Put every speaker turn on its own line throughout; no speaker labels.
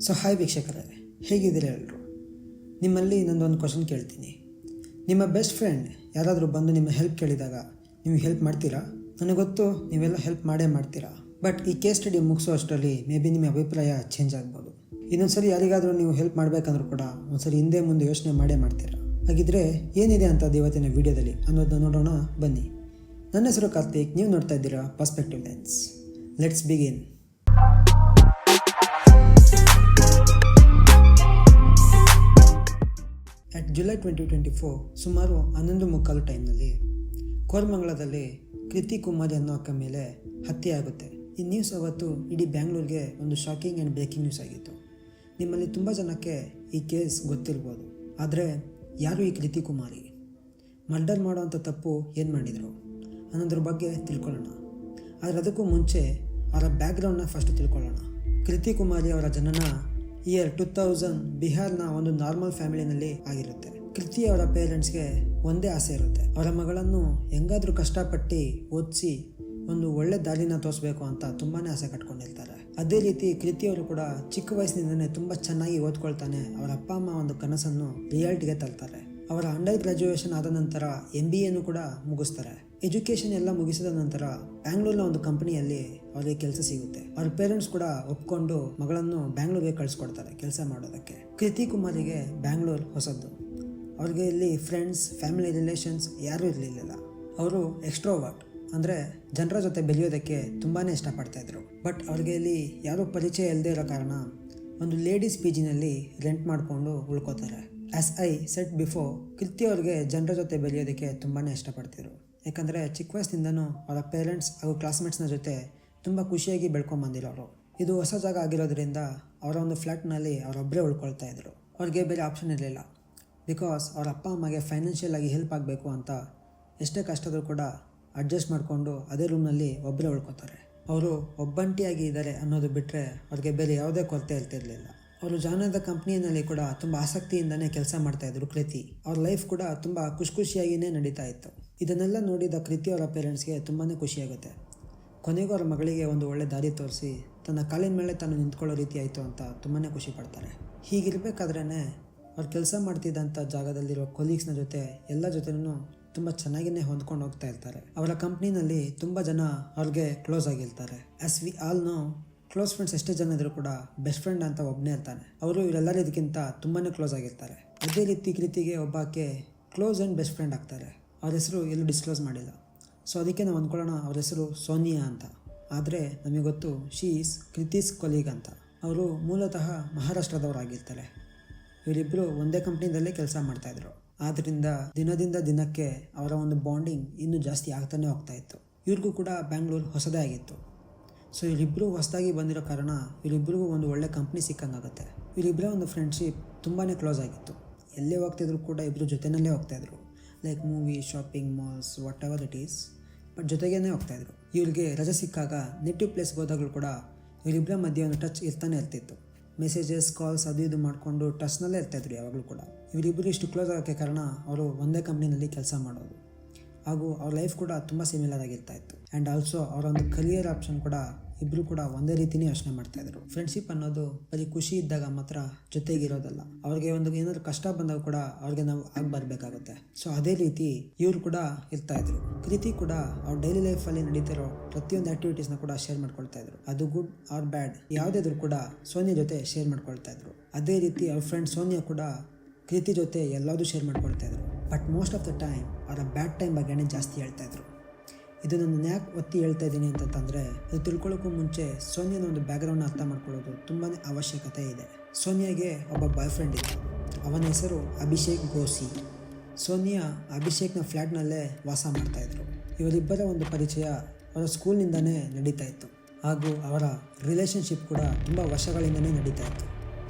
So hi ವೀಕ್ಷಕರೇ. ಹೇಗಿದ್ದೀರಾ ಎಲ್ಲರೂ ನಿಮ್ಮಲ್ಲಿ ನಂದೊಂದು ಕ್ವಶನ್ ಕೇಳ್ತೀನಿ. ನಿಮ್ಮ ಬೆಸ್ಟ್ ಫ್ರೆಂಡ್ ಯಾರಾದರೂ ಬಂದು ನಿಮ್ಮ ಹೆಲ್ಪ್ ಕೇಳಿದಾಗ ನೀವು ಹೆಲ್ಪ್ ಮಾಡ್ತೀರಾ? ನನಗೆ ಗೊತ್ತು ನೀವೆಲ್ಲ ಹೆಲ್ಪ್ ಮಾಡೇ ಮಾಡ್ತೀರಾ. ಬಟ್ ಈ ಕೇಸ್ ಸ್ಟಡಿ ಮುಗಿಸೋ ಅಷ್ಟರಲ್ಲಿ ಮೇ ಬಿ ನಿಮ್ಮ ಅಭಿಪ್ರಾಯ ಚೇಂಜ್ ಆಗ್ಬೋದು. ಇನ್ನೊಂದ್ಸರಿ ಯಾರಿಗಾದರೂ ನೀವು ಹೆಲ್ಪ್ ಮಾಡಬೇಕಂದ್ರೂ ಕೂಡ ಒಂದ್ಸರಿ ಹಿಂದೆ ಮುಂದೆ ಯೋಚನೆ ಮಾಡೇ ಮಾಡ್ತೀರಾ? ಹಾಗಿದ್ರೆ ಏನಿದೆ ಅಂತ ಇವತ್ತಿನ ವಿಡಿಯೋದಲ್ಲಿ ಅನ್ನೋದನ್ನ ನೋಡೋಣ. ಬನ್ನಿ. ನನ್ನ ಹೆಸರು ಕಾರ್ತಿಕ್. ನೀವು ನೋಡ್ತಾ ಇದ್ದೀರಾ perspective lens let's begin at July twenty twenty four ಸುಮಾರು ಹನ್ನೊಂದು ಮುಕ್ಕಾಲು ಟೈಮ್ನಲ್ಲಿ ಕೋರಮಂಗಲದಲ್ಲಿ ಕೃತಿ ಕುಮಾರಿ ಅನ್ನೋ ಮೇಲೆ ಹತ್ಯೆ ಆಗುತ್ತೆ. ಈ ನ್ಯೂಸ್ ಅವತ್ತು ಇಡೀ ಬ್ಯಾಂಗ್ಳೂರಿಗೆ ಒಂದು ಶಾಕಿಂಗ್ ಆ್ಯಂಡ್ ಬ್ರೇಕಿಂಗ್ ನ್ಯೂಸ್ ಆಗಿತ್ತು. ನಿಮ್ಮಲ್ಲಿ ತುಂಬ ಜನಕ್ಕೆ ಈ ಕೇಸ್ ಗೊತ್ತಿರ್ಬೋದು. ಆದರೆ ಯಾರು ಈ ಕೃತಿ ಕುಮಾರಿ? ಮರ್ಡರ್ ಮಾಡೋವಂಥ ತಪ್ಪು ಏನು ಮಾಡಿದರು? ಅನ್ನೋದ್ರ ಬಗ್ಗೆ ತಿಳ್ಕೊಳ್ಳೋಣ. ಆದರೆ ಅದಕ್ಕೂ ಮುಂಚೆ ಅವರ ಬ್ಯಾಕ್ಗ್ರೌಂಡ್ನ ಫಸ್ಟ್ ತಿಳ್ಕೊಳ್ಳೋಣ. ಕೃತಿ ಕುಮಾರಿ ಅವರ ಜನನ ಇಯರ್ ಟೂ ತೌಸಂಡ್ ಬಿಹಾರ್ನ ಒಂದು ನಾರ್ಮಲ್ ಫ್ಯಾಮಿಲಿನಲ್ಲಿ ಆಗಿರುತ್ತೆ. ಕೃತಿ ಅವರ ಪೇರೆಂಟ್ಸ್ಗೆ ಒಂದೇ ಆಸೆ ಇರುತ್ತೆ. ಅವರ ಮಗಳನ್ನು ಹೆಂಗಾದ್ರೂ ಕಷ್ಟಪಟ್ಟು ಓದಿಸಿ ಒಂದು ಒಳ್ಳೆ ದಾರಿನ ತೋರಿಸ್ಬೇಕು ಅಂತ ತುಂಬಾನೇ ಆಸೆ ಕಟ್ಕೊಂಡಿರ್ತಾರೆ. ಅದೇ ರೀತಿ ಕೃತಿ ಅವರು ಕೂಡ ಚಿಕ್ಕ ವಯಸ್ಸಿನಿಂದನೇ ತುಂಬ ಚೆನ್ನಾಗಿ ಓದ್ಕೊಳ್ತಾನೆ ಅವರ ಅಪ್ಪ ಅಮ್ಮ ಒಂದು ಕನಸನ್ನು ರಿಯಾಲಿಟಿಗೆ ತರ್ತಾರೆ ಅವರ ಅಂಡರ್ ಗ್ರಾಜುಯೇಷನ್ ಆದ ನಂತರ ಎಂ ಬಿ ಎನ್ನು ಕೂಡ ಮುಗಿಸ್ತಾರೆ. ಎಜುಕೇಷನ್ ಎಲ್ಲ ಮುಗಿಸಿದ ನಂತರ ಬ್ಯಾಂಗ್ಳೂರ್ನ ಒಂದು ಕಂಪನಿಯಲ್ಲಿ ಅವರಿಗೆ ಕೆಲಸ ಸಿಗುತ್ತೆ. ಅವ್ರ ಪೇರೆಂಟ್ಸ್ ಕೂಡ ಒಪ್ಕೊಂಡು ಮಗಳನ್ನು ಬ್ಯಾಂಗ್ಳೂರ್ಗೆ ಕಳಿಸ್ಕೊಡ್ತಾರೆ ಕೆಲಸ ಮಾಡೋದಕ್ಕೆ. ಕೃತಿ ಕುಮಾರಿಗೆ ಬ್ಯಾಂಗ್ಳೂರ್ ಹೊಸದ್ದು. ಅವ್ರಿಗೆ ಇಲ್ಲಿ ಫ್ರೆಂಡ್ಸ್ ಫ್ಯಾಮಿಲಿ ರಿಲೇಷನ್ಸ್ ಯಾರೂ ಇರಲಿಲ್ಲ ಅವರು ಎಕ್ಸ್ಟ್ರೋವರ್ಟ್ ಅಂದರೆ ಜನರ ಜೊತೆ ಬೆಳೆಯೋದಕ್ಕೆ ತುಂಬಾ ಇಷ್ಟಪಡ್ತಾ ಇದ್ರು. ಬಟ್ ಅವ್ರಿಗೆ ಇಲ್ಲಿ ಯಾರೂ ಪರಿಚಯ ಇಲ್ಲದೆ ಇರೋ ಕಾರಣ ಒಂದು ಲೇಡೀಸ್ ಪಿ ಜಿನಲ್ಲಿ ರೆಂಟ್ ಮಾಡಿಕೊಂಡು ಉಳ್ಕೋತಾರೆ. As I said before Kriti ಅವ್ರಿಗೆ ಜನರ ಜೊತೆ ಬೆಳೆಯೋದಕ್ಕೆ ತುಂಬಾ ಇಷ್ಟಪಡ್ತಿದ್ರು. ಯಾಕಂದರೆ ಚಿಕ್ಕ ವಯಸ್ಸಿನಿಂದನೂ ಅವರ ಪೇರೆಂಟ್ಸ್ ಹಾಗೂ ಕ್ಲಾಸ್ಮೇಟ್ಸ್ನ ಜೊತೆ ತುಂಬ ಖುಷಿಯಾಗಿ ಬೆಳ್ಕೊಂಬಂದಿರೋರು. ಇದು ಹೊಸ ಜಾಗ ಆಗಿರೋದ್ರಿಂದ ಅವರ ಒಂದು ಫ್ಲ್ಯಾಟ್ನಲ್ಲಿ ಅವರೊಬ್ಬರೇ ಉಳ್ಕೊಳ್ತಾ ಇದ್ರು. ಅವ್ರಿಗೆ ಬೇರೆ ಆಪ್ಷನ್ ಇರಲಿಲ್ಲ. ಬಿಕಾಸ್ ಅವ್ರ ಅಪ್ಪ, ಅಮ್ಮಗೆ ಫೈನಾನ್ಷಿಯಲ್ ಆಗಿ ಹೆಲ್ಪ್ ಆಗಬೇಕು ಅಂತ ಎಷ್ಟೇ ಕಷ್ಟದರೂ ಕೂಡ ಅಡ್ಜಸ್ಟ್ ಮಾಡಿಕೊಂಡು ಅದೇ ರೂಮ್ನಲ್ಲಿ ಒಬ್ಬರೇ ಉಳ್ಕೋತಾರೆ. ಅವರು ಒಬ್ಬಂಟಿಯಾಗಿ ಇದ್ದಾರೆ ಅನ್ನೋದು ಬಿಟ್ಟರೆ ಅವ್ರಿಗೆ ಬೇರೆ ಯಾವುದೇ ಕೊರತೆ ಇರ್ತಿರ್ಲಿಲ್ಲ. ಅವರು ಜಾನದ ಕಂಪ್ನಿಯಲ್ಲಿ ಕೂಡ ತುಂಬ ಆಸಕ್ತಿಯಿಂದನೇ ಕೆಲಸ ಮಾಡ್ತಾಯಿದ್ರು ಕೃತಿ. ಅವ್ರ ಲೈಫ್ ಕೂಡ ತುಂಬ ಖುಷಿ ಖುಷಿಯಾಗಿಯೇ ನಡೀತಾ ಇತ್ತು. ಇದನ್ನೆಲ್ಲ ನೋಡಿದ ಕೃತಿ ಅವರ ಪೇರೆಂಟ್ಸ್ಗೆ ತುಂಬಾ ಖುಷಿಯಾಗುತ್ತೆ ಕೊನೆಗೂ ಅವ್ರ ಮಗಳಿಗೆ ಒಂದು ಒಳ್ಳೆ ದಾರಿ ತೋರಿಸಿ, ತನ್ನ ಕಾಲಿನ ಮೇಲೆ ತಾನು ನಿಂತ್ಕೊಳ್ಳೋ ರೀತಿ ಆಯಿತು ಅಂತ ತುಂಬಾ ಖುಷಿ ಪಡ್ತಾರೆ. ಹೀಗಿರಬೇಕಾದ್ರೇ ಅವ್ರು ಕೆಲಸ ಮಾಡ್ತಿದ್ದಂಥ ಜಾಗದಲ್ಲಿರೋ ಕೊಲೀಗ್ಸ್ನ ಜೊತೆ ಎಲ್ಲ ಜೊತೆನೂ ತುಂಬ ಚೆನ್ನಾಗಿಯೇ ಹೊಂದ್ಕೊಂಡು ಹೋಗ್ತಾ ಇರ್ತಾರೆ. ಅವರ ಕಂಪ್ನಿನಲ್ಲಿ ತುಂಬ ಜನ ಅವ್ರಿಗೆ ಕ್ಲೋಸ್ ಆಗಿರ್ತಾರೆ. As we all know close friends ಎಷ್ಟೇ ಜನ ಇದ್ರು ಕೂಡ ಬೆಸ್ಟ್ ಫ್ರೆಂಡ್ ಅಂತ ಒಬ್ಬನೇ ಇರ್ತಾನೆ. ಅವರು ಇವರೆಲ್ಲರಿಗಿಂತ ತುಂಬಾ ಕ್ಲೋಸ್ ಆಗಿರ್ತಾರೆ. ಅದೇ ರೀತಿ ಕೃತಿಗೆ ಒಬ್ಬಾಕೆ ಕ್ಲೋಸ್ ಆ್ಯಂಡ್ ಬೆಸ್ಟ್ ಫ್ರೆಂಡ್ ಆಗ್ತಾರೆ. ಅವ್ರ ಹೆಸರು ಎಲ್ಲೂ ಡಿಸ್ಕ್ಲೋಸ್ ಮಾಡಿಲ್ಲ. ಸೊ ಅದಕ್ಕೆ ನಾವು ಅಂದ್ಕೊಳ್ಳೋಣ ಅವ್ರ ಹೆಸರು ಸೋನಿಯಾ ಅಂತ. ಆದರೆ ನಮಗೆ ಗೊತ್ತು ಶೀ ಈಸ್ ಕೃತೀಸ್ ಕೊಲೀಗ್ ಅಂತ. ಅವರು ಮೂಲತಃ ಮಹಾರಾಷ್ಟ್ರದವರಾಗಿರ್ತಾರೆ. ಇವರಿಬ್ಬರು ಒಂದೇ ಕಂಪ್ನಿದಲ್ಲೇ ಕೆಲಸ ಮಾಡ್ತಾಯಿದ್ರು ಆದ್ದರಿಂದ ದಿನದಿಂದ ದಿನಕ್ಕೆ ಅವರ ಒಂದು ಬಾಂಡಿಂಗ್ ಇನ್ನೂ ಜಾಸ್ತಿ ಆಗ್ತಾನೆ ಹೋಗ್ತಾ ಇತ್ತು. ಇವ್ರಿಗೂ ಕೂಡ ಬ್ಯಾಂಗ್ಳೂರು ಹೊಸದೇ ಆಗಿತ್ತು. ಸೊ ಇವರಿಬ್ಬರು ಹೊಸದಾಗಿ ಬಂದಿರೋ ಕಾರಣ ಇವರಿಬ್ಬರಿಗೂ ಒಂದು ಒಳ್ಳೆ ಕಂಪ್ನಿ ಸಿಕ್ಕಂಗಾಗುತ್ತೆ. ಇವರಿಬ್ಬರ ಒಂದು ಫ್ರೆಂಡ್ಶಿಪ್ ತುಂಬಾ ಕ್ಲೋಸ್ ಆಗಿತ್ತು. ಎಲ್ಲೇ ಹೋಗ್ತಿದ್ರು ಕೂಡ ಇಬ್ಬರು ಜೊತೆಯಲ್ಲೇ ಹೋಗ್ತಾಯಿದ್ರು like movie shopping malls whatever it is but ಜೊತೆಗೇ ಹೋಗ್ತಾಯಿದ್ರು ಇವರಿಗೆ ರಜೆ ಸಿಕ್ಕಾಗ ನೆಟಿವ್ ಪ್ಲೇಸ್ಗೆ ಹೋದಾಗಲೂ ಕೂಡ ಇವರಿಬ್ಬರ ಮಧ್ಯೆ ಒಂದು ಟಚ್ ಇರ್ತಾನೆ ಇರ್ತಿತ್ತು. ಮೆಸೇಜಸ್ ಕಾಲ್ಸ್ ಅದು ಇದು ಮಾಡಿಕೊಂಡು ಟಚ್ನಲ್ಲೇ ಇರ್ತಾಯಿದ್ರು ಯಾವಾಗಲೂ ಕೂಡ. ಇವರಿಬ್ಬರು ಇಷ್ಟು ಕ್ಲೋಸ್ ಆಗೋಕ್ಕೆ ಕಾರಣ ಅವರು ಒಂದೇ ಕಂಪ್ನಿನಲ್ಲಿ ಕೆಲಸ ಮಾಡೋದು. ಹಾಗೂ ಅವ್ರ ಲೈಫ್ ಕೂಡ ತುಂಬ ಸಿಮಿಲರ್ ಆಗಿರ್ತಾ ಇತ್ತು. ಆ್ಯಂಡ್ ಆಲ್ಸೋ ಅವರ ಒಂದು ಕರಿಯರ್ ಆಪ್ಷನ್ ಕೂಡ ಇಬ್ಬರು ಕೂಡ ಒಂದೇ ರೀತಿನೇ ಯೋಚನೆ ಮಾಡ್ತಾ ಇದ್ರು. ಫ್ರೆಂಡ್ಶಿಪ್ ಅನ್ನೋದು ಬರೀ ಖುಷಿ ಇದ್ದಾಗ ಮಾತ್ರ ಜೊತೆಗಿರೋದಲ್ಲ. ಅವ್ರಿಗೆ ಒಂದು ಏನಾದ್ರು ಕಷ್ಟ ಬಂದಾಗ ಕೂಡ ಅವ್ರಿಗೆ ನಾವು ಆಗಿ ಬರಬೇಕಾಗುತ್ತೆ. ಸೊ ಅದೇ ರೀತಿ ಇವ್ರು ಕೂಡ ಇರ್ತಾ ಇದ್ರು. ಕೃತಿ ಕೂಡ ಅವ್ರ ಡೈಲಿ ಲೈಫಲ್ಲಿ ನಡೀತಿರೋ ಪ್ರತಿಯೊಂದು ಆಕ್ಟಿವಿಟೀಸ್ನ ಕೂಡ ಶೇರ್ ಮಾಡ್ಕೊಳ್ತಾ ಇದ್ರು. ಅದು ಗುಡ್ ಆರ್ ಬ್ಯಾಡ್ ಯಾವುದಾದ್ರು ಕೂಡ ಸೋನಿಯ ಜೊತೆ ಶೇರ್ ಮಾಡ್ಕೊಳ್ತಾ ಇದ್ರು. ಅದೇ ರೀತಿ ಅವ್ರ ಫ್ರೆಂಡ್ ಸೋನಿಯಾ ಕೂಡ ಕೃತಿ ಜೊತೆ ಎಲ್ಲದೂ ಶೇರ್ ಮಾಡ್ಕೊಳ್ತಾ ಇದ್ರು. But most of the time ಅವರ ಬ್ಯಾಡ್ ಟೈಮ್ ಬಗ್ಗೆನೇ ಜಾಸ್ತಿ ಹೇಳ್ತಾ ಇದ್ರು. ಇದು ನಾನು ಯಾಕೆ ಒತ್ತಿ ಹೇಳ್ತಾ ಇದ್ದೀನಿ ಅಂತಂದರೆ ಅದು ತಿಳ್ಕೊಳ್ಳೋಕ್ಕೂ ಮುಂಚೆ ಸೋನಿಯಾನ ಒಂದು ಬ್ಯಾಕ್ಗ್ರೌಂಡ್ನ ಅರ್ಥ ಮಾಡ್ಕೊಳ್ಳೋದು ತುಂಬಾ ಅವಶ್ಯಕತೆ ಇದೆ. ಸೋನಿಯಾಗೆ ಒಬ್ಬ ಬಾಯ್ ಫ್ರೆಂಡ್ ಇದೆ. ಅವನ ಹೆಸರು ಅಭಿಷೇಕ್ ಗೋಸಿ. ಸೋನಿಯಾ ಅಭಿಷೇಕ್ನ ಫ್ಲ್ಯಾಟ್ನಲ್ಲೇ ವಾಸ ಮಾಡ್ತಾಯಿದ್ರು ಇವರಿಬ್ಬರ ಒಂದು ಪರಿಚಯ ಅವರ ಸ್ಕೂಲ್ನಿಂದನೇ ನಡೀತಾ ಇತ್ತು. ಹಾಗೂ ಅವರ ರಿಲೇಷನ್ಶಿಪ್ ಕೂಡ ತುಂಬ ವರ್ಷಗಳಿಂದನೇ ನಡೀತಾ ಇತ್ತು.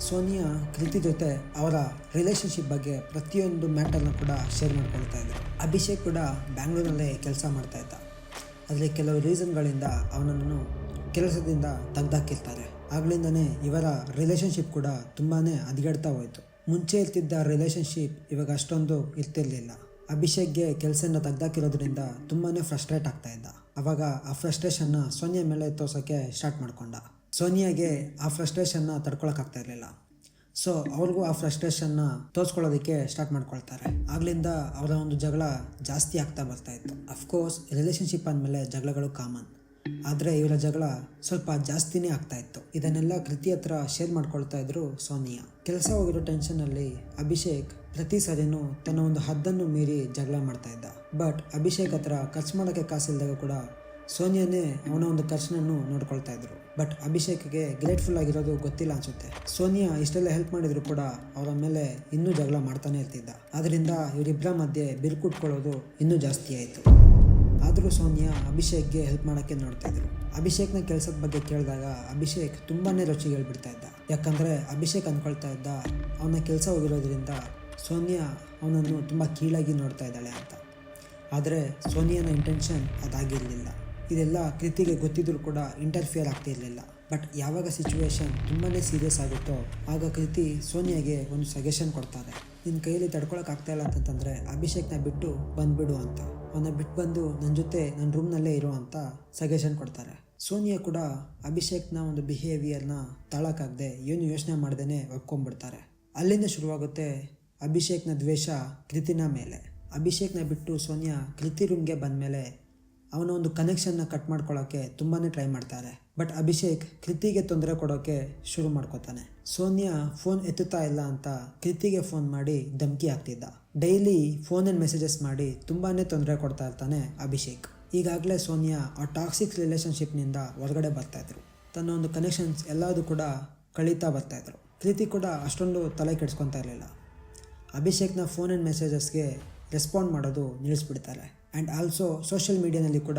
ಸೋನಿಯಾ ಕೃತಿ ಜೊತೆ ಅವರ ರಿಲೇಷನ್ಶಿಪ್ ಬಗ್ಗೆ ಪ್ರತಿಯೊಂದು ಮ್ಯಾಟರ್ನ ಕೂಡ ಶೇರ್ ಮಾಡ್ಕೊಳ್ತಾ ಇದ್ದರು ಅಭಿಷೇಕ್ ಕೂಡ ಬ್ಯಾಂಗ್ಳೂರಲ್ಲೇ ಕೆಲಸ ಮಾಡ್ತಾ ಇದ್ದ. ಆದರೆ ಕೆಲವು ರೀಸನ್ಗಳಿಂದ ಅವನನ್ನು ಕೆಲಸದಿಂದ ತೆಗ್ದಾಕಿರ್ತಾರೆ. ಆಗಲಿಂದನೇ ಇವರ ರಿಲೇಷನ್ಶಿಪ್ ಕೂಡ ತುಂಬಾ ಹದಗೆಡ್ತಾ ಹೋಯಿತು. ಮುಂಚೆ ಇರ್ತಿದ್ದ ರಿಲೇಷನ್ಶಿಪ್ ಇವಾಗ ಅಷ್ಟೊಂದು ಇರ್ತಿರ್ಲಿಲ್ಲ. ಅಭಿಷೇಕ್ಗೆ ಕೆಲಸನ ತೆಗ್ದಾಕಿರೋದ್ರಿಂದ ತುಂಬಾ ಫ್ರಸ್ಟ್ರೇಟ್ ಆಗ್ತಾ ಇದ್ದ. ಅವಾಗ ಆ ಫ್ರಸ್ಟ್ರೇಷನ್ನ ಸೋನಿಯಾ ಮೇಲೆ ತೋರ್ಸೋಕ್ಕೆ ಸ್ಟಾರ್ಟ್ ಮಾಡಿಕೊಂಡ. ಸೋನಿಯಾಗೆ ಆ ಫ್ರಸ್ಟ್ರೇಷನ್ನ ತಡ್ಕೊಳಕ್ಕಾಗ್ತಾ ಇರಲಿಲ್ಲ. ಸೊ ಅವ್ರಿಗೂ ಆ ಫ್ರಸ್ಟ್ರೇಷನ್ನ ತೋರಿಸ್ಕೊಳ್ಳೋದಕ್ಕೆ ಸ್ಟಾರ್ಟ್ ಮಾಡ್ಕೊಳ್ತಾರೆ. ಆಗ್ಲಿಂದ ಅವರ ಒಂದು ಜಗಳ ಜಾಸ್ತಿ ಆಗ್ತಾ ಬರ್ತಾ ಇತ್ತು. ಅಫ್ಕೋರ್ಸ್ ರಿಲೇಷನ್ಶಿಪ್ ಅಂದಮೇಲೆ ಜಗಳಗಳು ಕಾಮನ್ ಆದರೆ ಇವರ ಜಗಳ ಸ್ವಲ್ಪ ಜಾಸ್ತಿನೇ ಆಗ್ತಾ ಇತ್ತು. ಇದನ್ನೆಲ್ಲ ಕೃತಿ ಹತ್ರ ಶೇರ್ ಮಾಡ್ಕೊಳ್ತಾ ಇದ್ರು ಸೋನಿಯಾ. ಕೆಲಸ ಹೋಗಿರೋ ಟೆನ್ಷನ್ನಲ್ಲಿ ಅಭಿಷೇಕ್ ಪ್ರತಿ ಸರಿನೂ ತನ್ನ ಒಂದು ಹದ್ದನ್ನು ಮೀರಿ ಜಗಳ ಮಾಡ್ತಾ ಇದ್ದ. ಬಟ್ ಅಭಿಷೇಕ್ ಹತ್ರ ಖರ್ಚು ಮಾಡೋಕ್ಕೆ ಕಾಸಿಲ್ದಾಗ ಕೂಡ ಸೋನಿಯಾನೇ ಅವನ ಒಂದು ಖರ್ಚನನ್ನು ನೋಡ್ಕೊಳ್ತಾ ಇದ್ರು. ಬಟ್ ಅಭಿಷೇಕ್ಗೆ ಗ್ರೇಟ್ಫುಲ್ ಆಗಿರೋದು ಗೊತ್ತಿಲ್ಲ ಅನ್ಸುತ್ತೆ. ಸೋನಿಯಾ ಇಷ್ಟೆಲ್ಲ ಹೆಲ್ಪ್ ಮಾಡಿದ್ರು ಕೂಡ ಅವರ ಮೇಲೆ ಇನ್ನೂ ಜಗಳ ಮಾಡ್ತಾನೆ ಇರ್ತಿದ್ದ. ಅದರಿಂದ ಇವರಿಬ್ಬರ ಮಧ್ಯೆ ಬಿರುಕುಟ್ಕೊಳ್ಳೋದು ಇನ್ನೂ ಜಾಸ್ತಿ ಆಯಿತು. ಆದರೂ ಸೋನಿಯಾ ಅಭಿಷೇಕ್ಗೆ ಹೆಲ್ಪ್ ಮಾಡೋಕ್ಕೆ ನೋಡ್ತಾ ಇದ್ರು. ಅಭಿಷೇಕ್ನ ಕೆಲಸದ ಬಗ್ಗೆ ಕೇಳಿದಾಗ ಅಭಿಷೇಕ್ ತುಂಬಾನೇ ರುಚಿ ಹೇಳ್ಬಿಡ್ತಾ ಇದ್ದ. ಯಾಕಂದರೆ ಅಭಿಷೇಕ್ ಅಂದ್ಕೊಳ್ತಾ ಇದ್ದ ಅವನ ಕೆಲಸ ಹೋಗಿರೋದ್ರಿಂದ ಸೋನಿಯಾ ಅವನನ್ನು ತುಂಬ ಕೀಳಾಗಿ ನೋಡ್ತಾ ಇದ್ದಾಳೆ ಅಂತ. ಆದರೆ ಸೋನಿಯಾನ ಇಂಟೆನ್ಷನ್ ಅದಾಗಿರಲಿಲ್ಲ. ಇದೆಲ್ಲ ಕೃತಿಗೆ ಗೊತ್ತಿದ್ರೂ ಕೂಡ ಇಂಟರ್ಫಿಯರ್ ಆಗ್ತಿರಲಿಲ್ಲ ಬಟ್ ಯಾವಾಗ ಸಿಚುವೇಶನ್ ತುಂಬಾ ಸೀರಿಯಸ್ ಆಗುತ್ತೋ, ಆಗ ಕೃತಿ ಸೋನಿಯಾಗೆ ಒಂದು ಸಜೆಷನ್ ಕೊಡ್ತಾರೆ. ನಿನ್ನ ಕೈಯಲ್ಲಿ ತಡ್ಕೊಳಕ್ಕಾಗ್ತಾ ಇಲ್ಲ ಅಂತಂತಂದರೆ ಅಭಿಷೇಕ್ನ ಬಿಟ್ಟು ಬಂದ್ಬಿಡು ಅಂತ. ಅವನ್ನ ಬಿಟ್ಟು ಬಂದು ನನ್ನ ಜೊತೆ ನನ್ನ ರೂಮ್ನಲ್ಲೇ ಇರೋ ಅಂತ ಸಜೆಷನ್ ಕೊಡ್ತಾರೆ. ಸೋನಿಯಾ ಕೂಡ ಅಭಿಷೇಕ್ನ ಒಂದು ಬಿಹೇವಿಯರ್ನ ತಾಳಕ್ಕಾಗದೆ ಏನು ಯೋಚನೆ ಮಾಡ್ದೇ ಒಪ್ಕೊಂಡ್ಬಿಡ್ತಾರೆ. ಅಲ್ಲಿಂದ ಶುರುವಾಗುತ್ತೆ ಅಭಿಷೇಕ್ನ ದ್ವೇಷ ಕೃತಿನ ಮೇಲೆ. ಅಭಿಷೇಕ್ನ ಬಿಟ್ಟು ಸೋನಿಯಾ ಕೃತಿ ರೂಮ್ಗೆ ಬಂದಮೇಲೆ ಅವನ ಒಂದು ಕನೆಕ್ಷನ್ನ ಕಟ್ ಮಾಡ್ಕೊಳ್ಳೋಕ್ಕೆ ತುಂಬಾ ಟ್ರೈ ಮಾಡ್ತಾರೆ. ಬಟ್ ಅಭಿಷೇಕ್ ಕೃತಿಗೆ ತೊಂದರೆ ಕೊಡೋಕ್ಕೆ ಶುರು ಮಾಡ್ಕೋತಾನೆ. ಸೋನಿಯಾ ಫೋನ್ ಎತ್ತುತ್ತಾ ಇಲ್ಲ ಅಂತ ಕೃತಿಗೆ ಫೋನ್ ಮಾಡಿ ಧಮಕಿ ಹಾಕ್ತಿದ್ದ. ಡೈಲಿ ಅಂಡ್ ಮೆಸೇಜಸ್ ಮಾಡಿ ತುಂಬಾ ತೊಂದರೆ ಕೊಡ್ತಾ ಇರ್ತಾನೆ ಅಭಿಷೇಕ್. ಈಗಾಗಲೇ ಸೋನಿಯಾ ಆ ಟಾಕ್ಸಿಕ್ ರಿಲೇಷನ್ಶಿಪ್ನಿಂದ ಹೊರಗಡೆ ಬರ್ತಾ ಇದ್ರು. ತನ್ನ ಒಂದು ಕನೆಕ್ಷನ್ಸ್ ಎಲ್ಲದೂ ಕೂಡ ಕಳೀತಾ ಬರ್ತಾ ಇದ್ರು. ಕೃತಿ ಕೂಡ ಅಷ್ಟೊಂದು ತಲೆ ಕೆಡ್ಸ್ಕೊತಾ ಇರಲಿಲ್ಲ. ಅಭಿಷೇಕ್ನ ಫೋನ್ ಆ್ಯಂಡ್ ಮೆಸೇಜಸ್ಗೆ ರೆಸ್ಪಾಂಡ್ ಮಾಡೋದು ನಿಲ್ಲಿಸ್ಬಿಡ್ತಾರೆ ಆ್ಯಂಡ್ ಆಲ್ಸೋ ಸೋಷಿಯಲ್ ಮೀಡಿಯಾನಲ್ಲಿ ಕೂಡ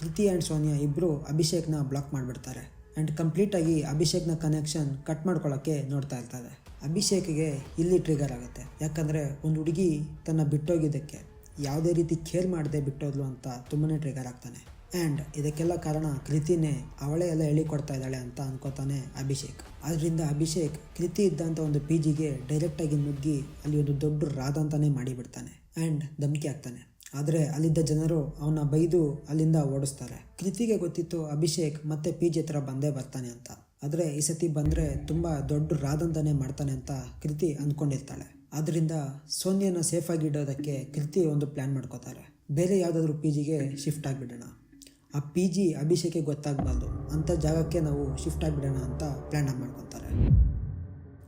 ಕೃತಿ ಆ್ಯಂಡ್ ಸೋನಿಯಾ ಇಬ್ಬರು ಅಭಿಷೇಕ್ನ ಬ್ಲಾಕ್ ಮಾಡಿಬಿಡ್ತಾರೆ. ಆ್ಯಂಡ್ ಕಂಪ್ಲೀಟಾಗಿ ಅಭಿಷೇಕ್ನ ಕನೆಕ್ಷನ್ ಕಟ್ ಮಾಡ್ಕೊಳ್ಳೋಕ್ಕೆ ನೋಡ್ತಾ ಇರ್ತಾರೆ ಅಭಿಷೇಕ್ಗೆ ಇಲ್ಲಿ ಟ್ರಿಗರ್ ಆಗುತ್ತೆ. ಯಾಕಂದರೆ ಒಂದು ಹುಡುಗಿ ತನ್ನ ಬಿಟ್ಟೋಗಿದ್ದಕ್ಕೆ ಯಾವುದೇ ರೀತಿ ಕೇರ್ ಮಾಡದೆ ಬಿಟ್ಟೋದ್ಲು ಅಂತ ತುಂಬಾ ಟ್ರಿಗರ್ ಆಗ್ತಾನೆ. ಆ್ಯಂಡ್ ಇದಕ್ಕೆಲ್ಲ ಕಾರಣ ಕೃತಿನೇ ಅವಳೇ ಎಲ್ಲ ಹೇಳಿಕೊಡ್ತಾ ಇದ್ದಾಳೆ ಅಂತ ಅನ್ಕೋತಾನೆ ಅಭಿಷೇಕ್. ಆದ್ದರಿಂದ ಅಭಿಷೇಕ್ ಕೃತಿ ಇದ್ದಂಥ ಒಂದು ಪಿ ಜಿಗೆ ಡೈರೆಕ್ಟಾಗಿ ನುಗ್ಗಿ ಅಲ್ಲಿ ಒಂದು ದೊಡ್ಡ ರಾಧ ಅಂತಾನೆ ಮಾಡಿಬಿಡ್ತಾನೆ. ಆ್ಯಂಡ್ ಧಮಕಿ ಆಗ್ತಾನೆ ಆದರೆ ಅಲ್ಲಿದ್ದ ಜನರು ಅವನ ಬೈದು ಅಲ್ಲಿಂದ ಓಡಿಸ್ತಾರೆ. ಕೃತಿಗೆ ಗೊತ್ತಿತ್ತು ಅಭಿಷೇಕ್ ಮತ್ತೆ ಪಿ ಜಿ ಹತ್ರ ಬಂದೇ ಬರ್ತಾನೆ ಅಂತ. ಆದರೆ ಈ ಸತಿ ಬಂದರೆ ತುಂಬ ದೊಡ್ಡ ರಾದಂತಾನೆ ಮಾಡ್ತಾನೆ ಅಂತ ಕೃತಿ ಅಂದ್ಕೊಂಡಿರ್ತಾಳೆ ಆದ್ದರಿಂದ ಸೋನಿಯನ ಸೇಫಾಗಿ ಇಡೋದಕ್ಕೆ ಕೃತಿ ಒಂದು ಪ್ಲ್ಯಾನ್ ಮಾಡ್ಕೋತಾರೆ. ಬೇರೆ ಯಾವುದಾದ್ರೂ ಪಿ ಜಿಗೆ ಶಿಫ್ಟ್ ಆಗಿಬಿಡೋಣ. ಆ ಪಿ ಜಿ ಅಭಿಷೇಕಿಗೆ ಗೊತ್ತಾಗಬಾರ್ದು. ಅಂಥ ಜಾಗಕ್ಕೆ ನಾವು ಶಿಫ್ಟ್ ಆಗಿಬಿಡೋಣ ಅಂತ ಪ್ಲ್ಯಾನ್ ಮಾಡ್ಕೊತಾರೆ.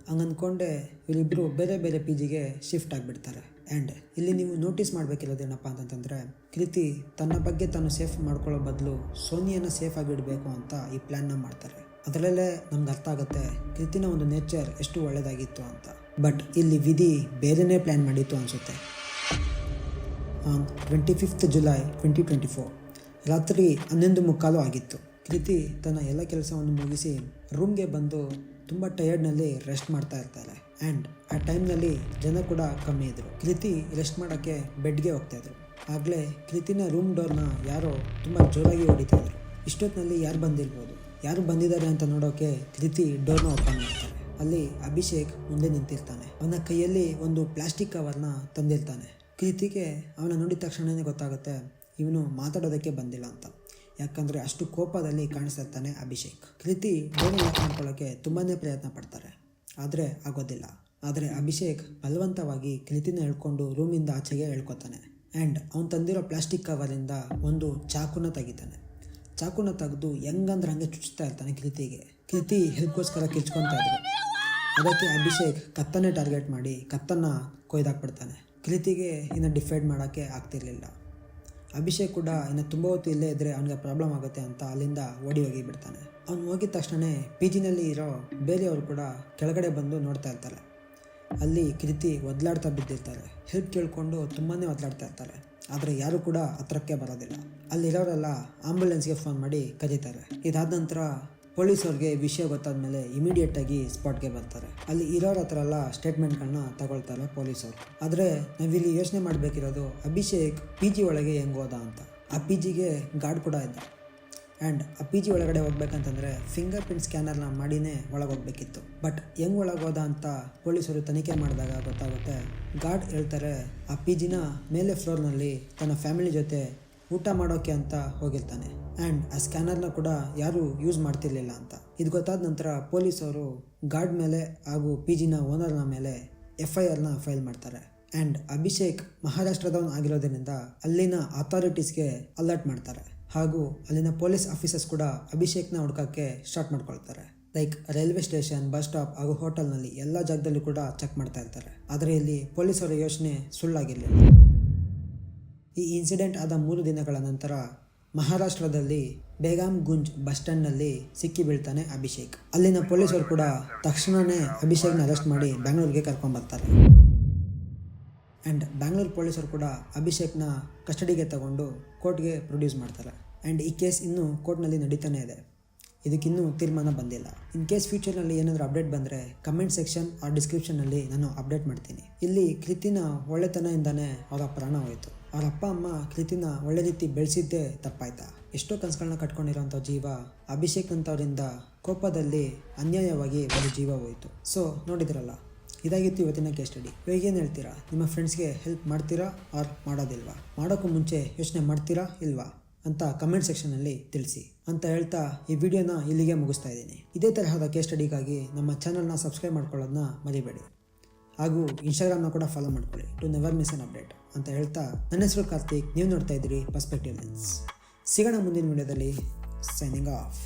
ಹಂಗೆ ಅಂದ್ಕೊಂಡೆ ಇವರಿಬ್ಬರು ಬೇರೆ ಬೇರೆ ಪಿ ಜಿಗೆ ಶಿಫ್ಟ್ ಆಗಿಬಿಡ್ತಾರೆ. ಆ್ಯಂಡ್ ಇಲ್ಲಿ ನೀವು ನೋಟಿಸ್ ಮಾಡಬೇಕಿರೋದೇನಪ್ಪ ಅಂತಂತಂದರೆ ಕೃತಿ ತನ್ನ ಬಗ್ಗೆ ತಾನು ಸೇಫ್ ಮಾಡ್ಕೊಳ್ಳೋ ಬದಲು ಸೋನಿಯನ್ನು ಸೇಫ್ ಇಡಬೇಕು ಅಂತ ಈ ಪ್ಲ್ಯಾನ್ನ ಮಾಡ್ತಾರೆ. ಅದರಲ್ಲೇ ನಮ್ಗೆ ಅರ್ಥ ಆಗುತ್ತೆ ಕೃತಿನ ಒಂದು ನೇಚರ್ ಎಷ್ಟು ಒಳ್ಳೆಯದಾಗಿತ್ತು ಅಂತ. ಬಟ್ ಇಲ್ಲಿ ವಿಧಿ ಬೇರೆನೇ ಪ್ಲ್ಯಾನ್ ಮಾಡಿತ್ತು ಅನಿಸುತ್ತೆ. On twenty fifth July twenty twenty four ರಾತ್ರಿ ಹನ್ನೊಂದು ಮುಕ್ಕಾಲು ಆಗಿತ್ತು. ಕೃತಿ ತನ್ನ ಎಲ್ಲ ಕೆಲಸವನ್ನು ಮುಗಿಸಿ ರೂಮ್ಗೆ ಬಂದು ತುಂಬ ಟಯರ್ಡ್ನಲ್ಲಿ ರೆಸ್ಟ್ ಮಾಡ್ತಾ ಇರ್ತಾರೆ ಆ್ಯಂಡ್ ಆ ಟೈಮ್ನಲ್ಲಿ ಜನ ಕೂಡ ಕಮ್ಮಿ ಇದ್ದರು ಕೃತಿ ರೆಸ್ಟ್ ಮಾಡೋಕ್ಕೆ ಬೆಡ್ಗೆ ಹೋಗ್ತಾಯಿದ್ರು ಆಗಲೇ ಕೃತಿನ ರೂಮ್ ಡೋರ್ನ ಯಾರೋ ತುಂಬ ಜೋರಾಗಿ ಹೊಡಿತಾ ಇದ್ರು. ಇಷ್ಟೊತ್ತಿನಲ್ಲಿ ಯಾರು ಬಂದಿರ್ಬೋದು? ಯಾರು ಬಂದಿದ್ದಾರೆ ಅಂತ ನೋಡೋಕೆ ಕೃತಿ ಡೋರ್ನ ಓಪನ್ ಮಾಡ್ತಾರೆ ಅಲ್ಲಿ ಅಭಿಷೇಕ್ ಮುಂದೆ ನಿಂತಿರ್ತಾನೆ. ಅವನ ಕೈಯಲ್ಲಿ ಒಂದು ಪ್ಲಾಸ್ಟಿಕ್ ಕವರ್ನ ತಂದಿರ್ತಾನೆ. ಕೃತಿಗೆ ಅವನ ನೋಡಿದ ತಕ್ಷಣವೇ ಗೊತ್ತಾಗುತ್ತೆ, ಇವನು ಮಾತಾಡೋದಕ್ಕೆ ಬಂದಿಲ್ಲ ಅಂತ. ಯಾಕಂದರೆ ಅಷ್ಟು ಕೋಪದಲ್ಲಿ ಕಾಣಿಸ್ತಿರ್ತಾನೆ ಅಭಿಷೇಕ್. ಕೃತಿ ಡೋರ್ನ ಲಾಕ್ ಮಾಡ್ಕೊಳ್ಳೋಕ್ಕೆ ತುಂಬಾ ಪ್ರಯತ್ನ ಪಡ್ತಾರೆ. ಆದರೆ ಆಗೋದಿಲ್ಲ. ಆದರೆ ಅಭಿಷೇಕ್ ಬಲವಂತವಾಗಿ ಕಿಲಿತಿನ ಹೇಳ್ಕೊಂಡು ರೂಮಿಂದ ಆಚೆಗೆ ಹೇಳ್ಕೊತಾನೆ ಆ್ಯಂಡ್ ಅವ್ನು ತಂದಿರೋ ಪ್ಲಾಸ್ಟಿಕ್ ಕವರಿಂದ ಒಂದು ಚಾಕುನ ತೆಗಿತಾನೆ. ಚಾಕುನ ತೆಗೆದು ಹೆಂಗಂದ್ರೆ ಹಂಗೆ ಚುಚ್ತಾ ಇರ್ತಾನೆ ಕೃತಿಗೆ ಕೃತಿ ಹೆಲ್ಪ್ಗೋಸ್ಕರ ಕಿಚ್ಕೊತಾ ಇದ್ರು ಅದಕ್ಕೆ ಅಭಿಷೇಕ್ ಕತ್ತನ್ನೇ ಟಾರ್ಗೆಟ್ ಮಾಡಿ ಕತ್ತನ್ನು ಕೊಯ್ದಾಕ್ಬಿಡ್ತಾನೆ. ಕೃತಿಗೆ ಇನ್ನು ಡಿಫೈಡ್ ಮಾಡೋಕ್ಕೆ ಆಗ್ತಿರ್ಲಿಲ್ಲ. ಅಭಿಷೇಕ್ ಕೂಡ ಇನ್ನು ತುಂಬ ಹೊತ್ತು ಇಲ್ಲೇ ಇದ್ದರೆ ಅವನಿಗೆ ಪ್ರಾಬ್ಲಮ್ ಆಗುತ್ತೆ ಅಂತ ಅಲ್ಲಿಂದ ಓಡಿ ಹೋಗಿ ಬಿಡ್ತಾನೆ ಅವ್ನು ಹೋಗಿದ ತಕ್ಷಣ ಪಿ ಜಿನಲ್ಲಿ ಇರೋ ಬೇರೆಯವರು ಕೂಡ ಕೆಳಗಡೆ ಬಂದು ನೋಡ್ತಾ ಇರ್ತಾರೆ. ಅಲ್ಲಿ ಕೀರ್ತಿ ಒದ್ಲಾಡ್ತಾ ಬಿದ್ದಿರ್ತಾರೆ. ಹೆಲ್ಪ್ ಕೇಳಿಕೊಂಡು ತುಂಬಾ ಒದ್ಲಾಡ್ತಾ ಇರ್ತಾರೆ. ಆದರೆ ಯಾರು ಕೂಡ ಹತ್ರಕ್ಕೆ ಬರೋದಿಲ್ಲ. ಅಲ್ಲಿರೋರೆಲ್ಲ ಆಂಬುಲೆನ್ಸ್ಗೆ ಫೋನ್ ಮಾಡಿ ಕರೀತಾರೆ. ಇದಾದ ನಂತರ ಪೊಲೀಸವ್ರಿಗೆ ವಿಷಯ ಗೊತ್ತಾದ್ಮೇಲೆ ಇಮಿಡಿಯೇಟ್ ಆಗಿ ಸ್ಪಾಟ್ಗೆ ಬರ್ತಾರೆ. ಅಲ್ಲಿ ಇರೋರ ಹತ್ರ ಎಲ್ಲ ಸ್ಟೇಟ್ಮೆಂಟ್ಗಳನ್ನ ತಗೊಳ್ತಾರೆ ಪೊಲೀಸರು ಆದರೆ ನಾವಿಲ್ಲಿ ಯೋಚನೆ ಮಾಡಬೇಕಿರೋದು, ಅಭಿಷೇಕ್ ಪಿ ಜಿ ಒಳಗೆ ಹೆಂಗೋದ ಅಂತ. ಆ ಪಿ ಜಿಗೆ ಗಾರ್ಡ್ ಕೂಡ ಇದ್ದ ಆ್ಯಂಡ್ ಆ ಪಿ ಜಿ ಒಳಗಡೆ ಹೋಗ್ಬೇಕಂತಂದರೆ ಫಿಂಗರ್ ಪ್ರಿಂಟ್ ಸ್ಕ್ಯಾನರ್ನ ಮಾಡಿನೇ ಒಳಗೆ ಹೋಗ್ಬೇಕಿತ್ತು ಬಟ್ ಹೆಂಗೆ ಒಳಗೋದ ಅಂತ ಪೊಲೀಸರು ತನಿಖೆ ಮಾಡಿದಾಗ ಗೊತ್ತಾಗುತ್ತೆ. ಗಾರ್ಡ್ ಹೇಳ್ತಾರೆ, ಆ ಪಿ ಜಿನ ಮೇಲೆ ಫ್ಲೋರ್ನಲ್ಲಿ ತನ್ನ ಫ್ಯಾಮಿಲಿ ಜೊತೆ ಊಟ ಮಾಡೋಕೆ ಅಂತ ಹೋಗಿರ್ತಾನೆ. ಆ್ಯಂಡ್ ಆ ಸ್ಕ್ಯಾನರ್ನ ಕೂಡ ಯಾರೂ ಯೂಸ್ ಮಾಡ್ತಿರ್ಲಿಲ್ಲ ಅಂತ. ಇದು ಗೊತ್ತಾದ ನಂತರ ಪೊಲೀಸವರು ಗಾರ್ಡ್ ಮೇಲೆ ಹಾಗೂ ಪಿ ಜಿನ ಓನರ್ನ ಮೇಲೆ ಎಫ್ ಐ ಆರ್ನ ಫೈಲ್ ಮಾಡ್ತಾರೆ. ಆ್ಯಂಡ್ ಅಭಿಷೇಕ್ ಮಹಾರಾಷ್ಟ್ರದವನು ಆಗಿರೋದ್ರಿಂದ ಅಲ್ಲಿನ ಅಥಾರಿಟೀಸ್ಗೆ ಅಲರ್ಟ್ ಮಾಡ್ತಾರೆ. ಹಾಗೂ ಅಲ್ಲಿನ ಪೊಲೀಸ್ ಆಫೀಸರ್ಸ್ ಕೂಡ ಅಭಿಷೇಕ್ನ ಹುಡುಕಕ್ಕೆ ಸ್ಟಾರ್ಟ್ ಮಾಡ್ಕೊಳ್ತಾರೆ. Like railway station, bus stop ಹಾಗೂ ಹೋಟೆಲ್ನಲ್ಲಿ ಎಲ್ಲ ಜಾಗದಲ್ಲೂ ಕೂಡ ಚೆಕ್ ಮಾಡ್ತಾ ಇರ್ತಾರೆ. ಆದರೆ ಇಲ್ಲಿ ಪೊಲೀಸರ ಯೋಚನೆ ಸುಳ್ಳಾಗಿರಲಿಲ್ಲ. ಈ ಇನ್ಸಿಡೆಂಟ್ ಆದ ಮೂರು ದಿನಗಳ ನಂತರ ಮಹಾರಾಷ್ಟ್ರದಲ್ಲಿ ಬೇಗಾಮ್ ಗುಂಜ್ ಬಸ್ ಸ್ಟ್ಯಾಂಡ್ನಲ್ಲಿ ಸಿಕ್ಕಿ ಬೀಳ್ತಾನೆ ಅಭಿಷೇಕ್. ಅಲ್ಲಿನ ಪೊಲೀಸರು ಕೂಡ ತಕ್ಷಣವೇ ಅಭಿಷೇಕ್ನ ಅರೆಸ್ಟ್ ಮಾಡಿ ಬೆಂಗಳೂರಿಗೆ ಕರ್ಕೊಂಡ್ಬರ್ತಾರೆ. ಆ್ಯಂಡ್ ಬ್ಯಾಂಗ್ಳೂರು ಪೊಲೀಸರು ಕೂಡ ಅಭಿಷೇಕ್ನ ಕಸ್ಟಡಿಗೆ ತಗೊಂಡು ಕೋರ್ಟ್ಗೆ ಪ್ರೊಡ್ಯೂಸ್ ಮಾಡ್ತಾರೆ. ಆ್ಯಂಡ್ ಈ ಕೇಸ್ ಇನ್ನೂ ಕೋರ್ಟ್ನಲ್ಲಿ ನಡೀತಾನೆ ಇದೆ. ಇದಕ್ಕಿನ್ನೂ ತೀರ್ಮಾನ ಬಂದಿಲ್ಲ. ಇನ್ ಕೇಸ್ ಫ್ಯೂಚರ್ನಲ್ಲಿ ಏನಾದರೂ ಅಪ್ಡೇಟ್ ಬಂದರೆ ಕಮೆಂಟ್ ಸೆಕ್ಷನ್ ಆ ಡಿಸ್ಕ್ರಿಪ್ಷನ್ನಲ್ಲಿ ನಾನು ಅಪ್ಡೇಟ್ ಮಾಡ್ತೀನಿ. ಇಲ್ಲಿ ಕೃತಿನ ಒಳ್ಳೆತನದಿಂದನೇ ಅವರ ಪ್ರಾಣ ಹೋಯಿತು. ಅವರ ಅಪ್ಪ, ಅಮ್ಮ ಕೃತಿನ ಒಳ್ಳೆ ರೀತಿ ಬೆಳೆಸಿದ್ದೇ ತಪ್ಪಾಯ್ತಾ? ಎಷ್ಟೋ ಕನಸುಗಳನ್ನ ಕಟ್ಕೊಂಡಿರೋಂಥ ಜೀವ ಅಭಿಷೇಕ್ ಅಂತವರಿಂದ ಕೋಪದಲ್ಲಿ ಅನ್ಯಾಯವಾಗಿ ಒಂದು ಜೀವ ಹೋಯಿತು. ಸೊ ನೋಡಿದ್ರಲ್ಲ ಇದಾಗಿತ್ತು ಇವತ್ತಿನ ಕೇಸ್ ಸ್ಟಡಿ ಇವಾಗ ಏನು ಹೇಳ್ತೀರಾ? ನಿಮ್ಮ ಫ್ರೆಂಡ್ಸ್ಗೆ ಹೆಲ್ಪ್ ಮಾಡ್ತೀರಾ ಆರ್ ಮಾಡೋದಿಲ್ವಾ? ಮಾಡೋಕ್ಕೂ ಮುಂಚೆ ಯೋಚನೆ ಮಾಡ್ತೀರಾ ಇಲ್ವಾ? ಅಂತ ಕಮೆಂಟ್ ಸೆಕ್ಷನಲ್ಲಿ ತಿಳಿಸಿ. ಅಂತ ಹೇಳ್ತಾ ಈ ವಿಡಿಯೋನ ಇಲ್ಲಿಗೆ ಮುಗಿಸ್ತಾ ಇದ್ದೀನಿ. ಇದೇ ತರಹದ ಕೇಸ್ ಸ್ಟಡಿಗಾಗಿ ನಮ್ಮ ಚಾನಲ್ನ ಸಬ್ಸ್ಕ್ರೈಬ್ ಮಾಡ್ಕೊಳ್ಳೋದನ್ನ ಮರಿಬೇಡಿ. ಹಾಗೂ ಇನ್ಸ್ಟಾಗ್ರಾಮ್ನ ಕೂಡ ಫಾಲೋ ಮಾಡ್ಕೊಳ್ಳಿ. To never miss an update ಅಂತ ಹೇಳ್ತಾ ನನ್ನ ಹೆಸರು ಕಾರ್ತಿಕ್. ನೀವು ನೋಡ್ತಾ ಇದ್ದೀರಿ ಪರ್ಸ್ಪೆಕ್ಟಿವ್ ಲೆನ್ಸ್ ಸಿಗೋಣ ಮುಂದಿನ ವಿಡಿಯೋದಲ್ಲಿ. Signing off